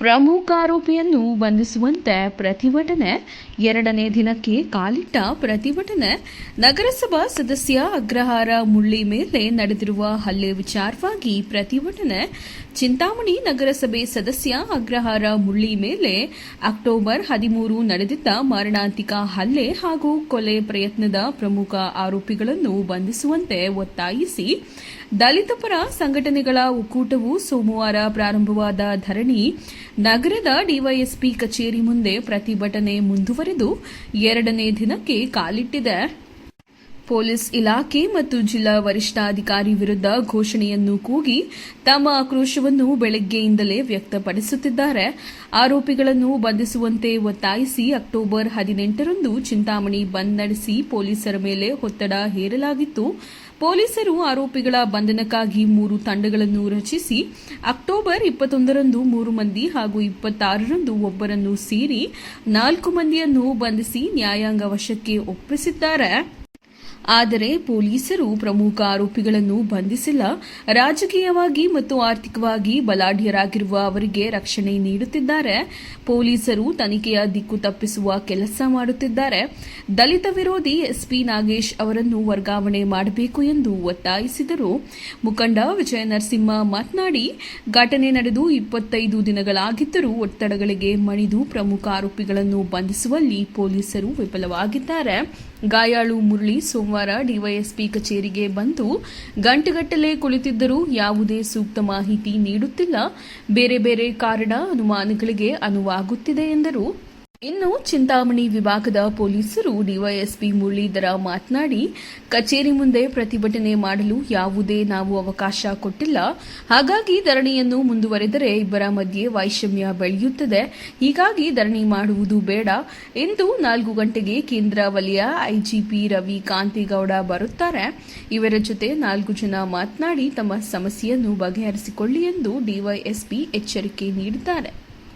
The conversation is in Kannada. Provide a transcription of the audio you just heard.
ಪ್ರಮುಖ ಆರೋಪಿಯನ್ನು ಬಂಧಿಸುವಂತೆ ಪ್ರತಿಭಟನೆ. ಎರಡನೇ ದಿನಕ್ಕೆ ಕಾಲಿಟ್ಟ ಪ್ರತಿಭಟನೆ. ನಗರಸಭಾ ಸದಸ್ಯ ಅಗ್ರಹಾರ ಮುಳ್ಳಿ ಮೇಲೆ ನಡೆದಿರುವ ಹಲ್ಲೆ ವಿಚಾರವಾಗಿ ಪ್ರತಿಭಟನೆ. ಚಿಂತಾಮಣಿ ನಗರಸಭೆ ಸದಸ್ಯ ಅಗ್ರಹಾರ ಮುಳ್ಳಿ ಮೇಲೆ ಅಕ್ಟೋಬರ್ ಹದಿಮೂರು ನಡೆದಿದ್ದ ಮಾರಣಾಂತಿಕ ಹಲ್ಲೆ ಹಾಗೂ ಕೊಲೆ ಪ್ರಯತ್ನದ ಪ್ರಮುಖ ಆರೋಪಿಗಳನ್ನು ಬಂಧಿಸುವಂತೆ ಒತ್ತಾಯಿಸಿ ದಲಿತ ಪರ ಸಂಘಟನೆಗಳ ಒಕ್ಕೂಟವು ಸೋಮವಾರ ಪ್ರಾರಂಭವಾದ ಧರಣಿ ನಗರದ ಡಿವೈಎಸ್ಪಿ ಕಚೇರಿ ಮುಂದೆ ಪ್ರತಿಭಟನೆ ಮುಂದುವರೆದು ಎರಡನೇ ದಿನಕ್ಕೆ ಕಾಲಿಟ್ಟಿದೆ. ಪೊಲೀಸ್ ಇಲಾಖೆ ಮತ್ತು ಜಿಲ್ಲಾ ವರಿಷ್ಠಾಧಿಕಾರಿ ವಿರುದ್ಧ ಘೋಷಣೆಯನ್ನು ಕೂಗಿ ತಮ್ಮ ಆಕ್ರೋಶವನ್ನು ಬೆಳಗ್ಗೆಯಿಂದಲೇ ವ್ಯಕ್ತಪಡಿಸುತ್ತಿದ್ದಾರೆ. ಆರೋಪಿಗಳನ್ನು ಬಂಧಿಸುವಂತೆ ಒತ್ತಾಯಿಸಿ ಅಕ್ಟೋಬರ್ ಹದಿನೆಂಟರಂದು ಚಿಂತಾಮಣಿ ಬಂದ್ ನಡೆಸಿ ಪೊಲೀಸರ ಮೇಲೆ ಒತ್ತಡ ಹೇರಲಾಗಿತ್ತು. ಪೊಲೀಸರು ಆರೋಪಿಗಳ ಬಂಧನಕ್ಕಾಗಿ ಮೂರು ತಂಡಗಳನ್ನು ರಚಿಸಿ ಅಕ್ಟೋಬರ್ ಇಪ್ಪತ್ತೊಂದರಂದು ಮೂರು ಮಂದಿ ಹಾಗೂ ಇಪ್ಪತ್ತಾರರಂದು ಒಬ್ಬರನ್ನು ಸೇರಿ ನಾಲ್ಕು ಮಂದಿಯನ್ನು ಬಂಧಿಸಿ ನ್ಯಾಯಾಂಗ ವಶಕ್ಕೆ ಒಪ್ಪಿಸಿದ್ದಾರೆ. ಆದರೆ ಪೊಲೀಸರು ಪ್ರಮುಖ ಆರೋಪಿಗಳನ್ನು ಬಂಧಿಸಿಲ್ಲ. ರಾಜಕೀಯವಾಗಿ ಮತ್ತು ಆರ್ಥಿಕವಾಗಿ ಬಲಾಢ್ಯರಾಗಿರುವ ಅವರಿಗೆ ರಕ್ಷಣೆ ನೀಡುತ್ತಿದ್ದಾರೆ. ಪೊಲೀಸರು ತನಿಖೆಯ ದಿಕ್ಕು ತಪ್ಪಿಸುವ ಕೆಲಸ ಮಾಡುತ್ತಿದ್ದಾರೆ. ದಲಿತ ವಿರೋಧಿ ಎಸ್ಪಿ ನಾಗೇಶ್ ಅವರನ್ನು ವರ್ಗಾವಣೆ ಮಾಡಬೇಕು ಎಂದು ಒತ್ತಾಯಿಸಿದರು. ಮುಖಂಡ ವಿಜಯ ನರಸಿಂಹ ಮಾತನಾಡಿ, ಘಟನೆ ನಡೆದು ಇಪ್ಪತ್ತೈದು ದಿನಗಳಾಗಿದ್ದರೂ ಒತ್ತಡಗಳಿಗೆ ಮಣಿದು ಪ್ರಮುಖ ಆರೋಪಿಗಳನ್ನು ಬಂಧಿಸುವಲ್ಲಿ ಪೊಲೀಸರು ವಿಫಲವಾಗಿದ್ದಾರೆ. ಗಾಯಾಳು ಮುರಳಿ ಸೋಮವಾರ ಡಿವೈಎಸ್ಪಿ ಕಚೇರಿಗೆ ಬಂದು ಗಂಟೆಗಟ್ಟಲೆ ಕುಳಿತಿದ್ದರೂ ಯಾವುದೇ ಸೂಕ್ತ ಮಾಹಿತಿ ನೀಡುತ್ತಿಲ್ಲ. ಬೇರೆ ಬೇರೆ ಕಾರಣ ಅನುಮಾನಗಳಿಗೆ ಅನುವಾಗುತ್ತಿದೆ ಎಂದರು. ಇನ್ನು ಚಿಂತಾಮಣಿ ವಿಭಾಗದ ಪೊಲೀಸರು ಡಿವೈಎಸ್ಪಿ ಮುರಳೀಧರ ಮಾತನಾಡಿ, ಕಚೇರಿ ಮುಂದೆ ಪ್ರತಿಭಟನೆ ಮಾಡಲು ಯಾವುದೇ ನಾವು ಅವಕಾಶ ಕೊಟ್ಟಿಲ್ಲ. ಹಾಗಾಗಿ ಧರಣಿಯನ್ನು ಮುಂದುವರೆದರೆ ಇಬ್ಬರ ಮಧ್ಯೆ ವೈಷಮ್ಯ ಬೆಳೆಯುತ್ತದೆ. ಹೀಗಾಗಿ ಧರಣಿ ಮಾಡುವುದು ಬೇಡ. ಎಂದು ನಾಲ್ಕು ಗಂಟೆಗೆ ಕೇಂದ್ರ ವಲಯ ಐಜಿಪಿ ರವಿ ಕಾಂತಿಗೌಡ ಬರುತ್ತಾರೆ. ಇವರ ಜೊತೆ ನಾಲ್ಕು ಜನ ಮಾತನಾಡಿ, ತಮ್ಮ ಸಮಸ್ಯೆಯನ್ನು ಬಗೆಹರಿಸಿಕೊಳ್ಳಿ ಎಂದು ಡಿವೈಎಸ್ಪಿ ಎಚ್ಚರಿಕೆ ನೀಡಿದ್ದಾರೆ.